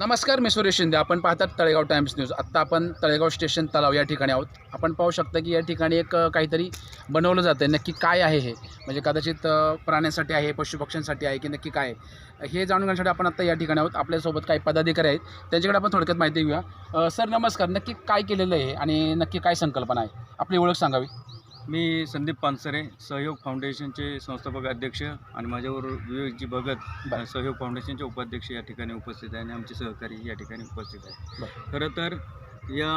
नमस्कार मी सुरेश शिंदे. आपण पाहतात तळेगाव टाइम्स न्यूज. आत्ता आपण तळेगाव स्टेशन तलाव या ठिकाणी आहोत. आपण पाहू शकता की या ठिकाणी एक काहीतरी बनवलं जातं आहे नक्की काय आहे हे? म्हणजे कदाचित प्राण्यांसाठी आहे पशुपक्ष्यांसाठी आहे की नक्की काय आहे? हे जाणून घेण्यासाठी आपण आत्ता या ठिकाणी आहोत. आपल्यासोबत काही पदाधिकारी आहेत. त्यांच्याकडे आपण थोडक्यात माहिती घेऊया. सर नमस्कार. नक्की काय केलेलं आहे आणि नक्की काय संकल्पना आहे? आपली ओळख सांगावी. मी संदीप पानसरे सहयोग फाउंडेशनचे संस्थापक अध्यक्ष आणि माझ्यावर विवेकजी भगत. सहयोग फाउंडेशनचे उपाध्यक्ष या ठिकाणी उपस्थित आहे आणि आमचे सहकारी या ठिकाणी उपस्थित आहे. खरं तर या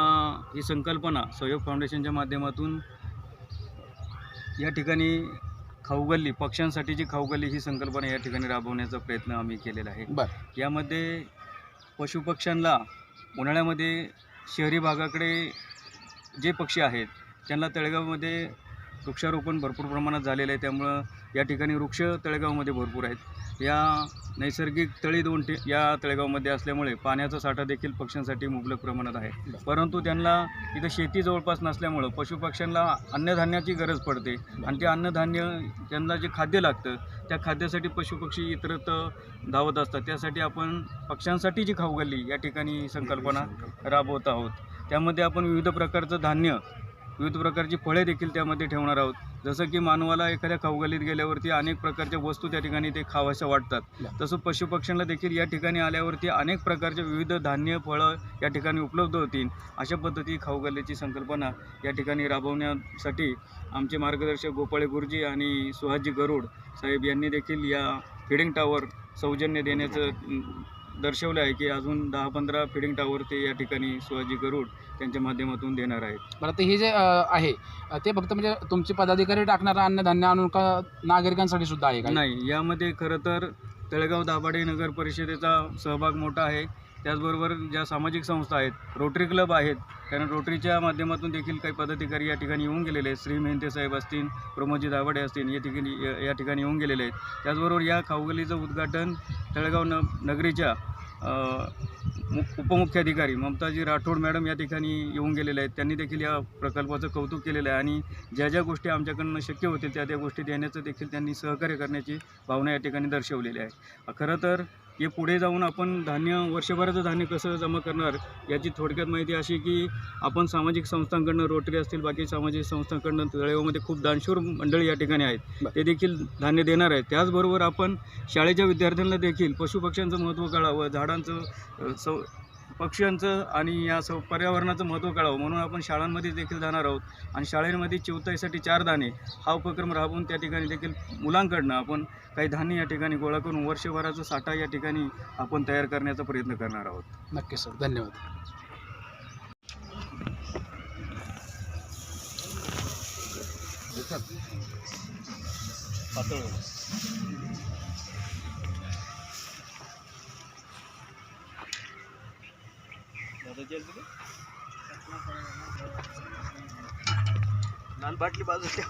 ही संकल्पना सहयोग फाउंडेशनच्या माध्यमातून या ठिकाणी खाऊगल्ली पक्ष्यांसाठीची खाऊगल्ली ही संकल्पना या ठिकाणी राबवण्याचा प्रयत्न आम्ही केलेला आहे यामध्ये पशुपक्ष्यांना उन्हाळ्यामध्ये शहरी भागाकडे जे पक्षी आहेत त्यांना तळेगावमध्ये वृक्षारोपण भरपूर प्रमाणात झालेलं आहे. त्यामुळं या ठिकाणी वृक्ष तळेगावमध्ये भरपूर आहेत. या नैसर्गिक तळी दोन या तळेगावमध्ये असल्यामुळे पाण्याचा साठा देखील पक्ष्यांसाठी मुबलक प्रमाणात आहे. परंतु त्यांना इथं शेती जवळपास नसल्यामुळं पशुपक्ष्यांना अन्नधान्याची गरज पडते. आणि ते अन्नधान्य त्यांना जे खाद्य लागतं त्या खाद्यासाठी पशुपक्षी इतरत धावत असतात. त्यासाठी आपण पक्ष्यांसाठी जी खाऊगल्ली या ठिकाणी संकल्पना. राबवत आहोत. त्यामध्ये आपण विविध प्रकारचं धान्य विविध प्रकारची फळे देखील त्यामध्ये ठेवणार आहोत. जसं की मानवाला एखाद्या खाऊगल्लीत गेल्यावरती अनेक प्रकारच्या वस्तू त्या ठिकाणी ते खाव्याशा वाटतात. तसं पशुपक्ष्यांना देखील या ठिकाणी आल्यावरती अनेक प्रकारचे विविध धान्य फळं या ठिकाणी उपलब्ध होतील. अशा पद्धती खाऊगल्लीची संकल्पना या ठिकाणी राबवण्यासाठी आमचे मार्गदर्शक गोपाळे गुरुजी आणि सुहासजी गरुड साहेब यांनी देखील या फिडिंग टावर सौजन्य देण्याचं दर्शवलं आहे की अजून दहा पंधरा फिडिंग टावर ते या ठिकाणी सुहासजी गरुड त्यांच्या माध्यमातून देणार आहेत. बरं ते हे जे अ, आहे अ, ते फक्त म्हणजे तुमचे पदाधिकारी टाकणारं अन्नधान्य आणून का नागरिकांसाठी सुद्धा आहे का नाही यामध्ये खरं तर तळेगाव दाभाडे नगर परिषदेचा सहभाग मोठा आहे. त्याचबरोबर ज्या सामाजिक संस्था आहेत रोटरी क्लब आहेत कारण रोटरीच्या माध्यमातून देखील काही पदाधिकारी या ठिकाणी येऊन गेलेले आहेत. श्री मेहंते साहेब असतील प्रमोदजी दाभाडे असतील या ठिकाणी या- या ठिकाणी येऊन गेलेले आहेत. त्याचबरोबर या खाऊगलीचं उद्घाटन तळेगाव न नगरीच्या उपमुख्याधिकारी ममताजी राठोड मॅडम या ठिकाणी येऊन गेलेले आहेत. त्यांनी देखील या प्रकल्पाचं कौतुक केलेलं आहे आणि ज्या ज्या गोष्टी आमच्याकडनं शक्य होतील त्या त्या गोष्टी देण्याचं देखील त्यांनी सहकार्य करण्याची भावना या ठिकाणी दर्शवलेली आहे. खरं तर हे पुढे जाऊन आपण धान्य वर्षभराचं धान्य कसं जमा करणार याची थोडक्यात माहिती अशी की आपण सामाजिक संस्थांकडनं रोटरी असतील बाकी सामाजिक संस्थांकडनं तळेगावमध्ये खूप दानशूर मंडळी या ठिकाणी आहेत. ते देखील धान्य देणार आहेत त्याचबरोबर आपण शाळेच्या विद्यार्थ्यांना देखील पशुपक्ष्यांचं महत्त्व कळावं झाडांचं सौ पक्ष्यांचं आणि या सौ पर्यावरणाचं महत्त्व कळावं. म्हणून आपण शाळांमध्ये देखील जाणार आहोत. आणि शाळेमध्ये चिवताईसाठी चार दाणे हा उपक्रम राबवून त्या ठिकाणी देखील मुलांकडनं आपण काही धान्य या ठिकाणी गोळा करून वर्षभराचा साठा या ठिकाणी आपण तयार करण्याचा प्रयत्न करणार आहोत. नक्की सर. धन्यवाद. लाल बाटली बाजूला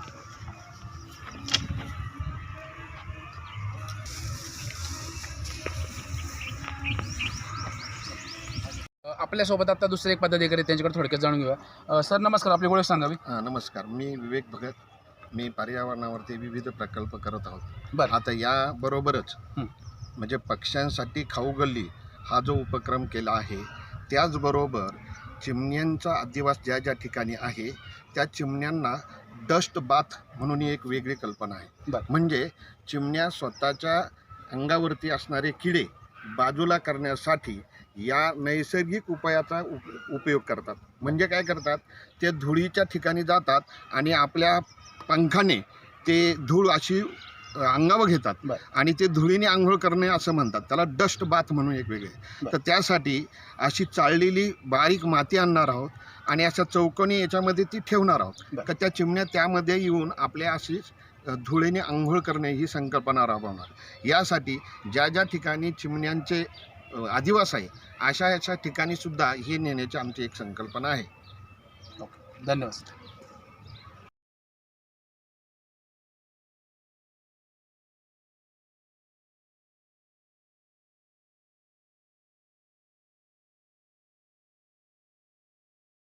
अ, आपल्यासोबत आता दुसरे एक पदाधिकारी त्यांच्याकडे थोडक्यात जाणून घेऊया. सर नमस्कार आपली ओळख सांगावी हां नमस्कार. मी विवेक भगत. मी पर्यावरणावरती विविध प्रकल्प करत आहोत. बरं. आता याबरोबरच हं. म्हणजे पक्ष्यांसाठी खाऊ गल्ली हा जो उपक्रम केला आहे त्याचबरोबर चिमण्यांचा अधिवास ज्या ज्या ठिकाणी आहे त्या चिमण्यांना डस्ट बाथ म्हणून एक वेगळी कल्पना आहे. म्हणजे चिमण्या स्वतःच्या अंगावरती असणारे किडे बाजूला करण्यासाठी या नैसर्गिक उपायाचा उप उपयोग करतात. म्हणजे काय करतात? ते धुळीच्या ठिकाणी जातात आणि आपल्या पंखाने ते धूळ अशी अंगावर घेतात. आणि ते धुळीने आंघोळ करणे असं म्हणतात. त्याला डस्ट बाथ म्हणून एक वेगळे. तर त्यासाठी अशी चाळलेली बारीक माती आणणार आहोत आणि अशा चौकोनी याच्यामध्ये ती ठेवणार आहोत. तर त्या चिमण्या त्यामध्ये येऊन आपल्या अशी धुळीने आंघोळ करणे ही संकल्पना राबवणार. यासाठी ज्या ज्या ठिकाणी चिमण्यांचे अधिवास आहे अशा याच्या ठिकाणी सुद्धा ही नेण्याची आमची एक संकल्पना आहे. धन्यवाद.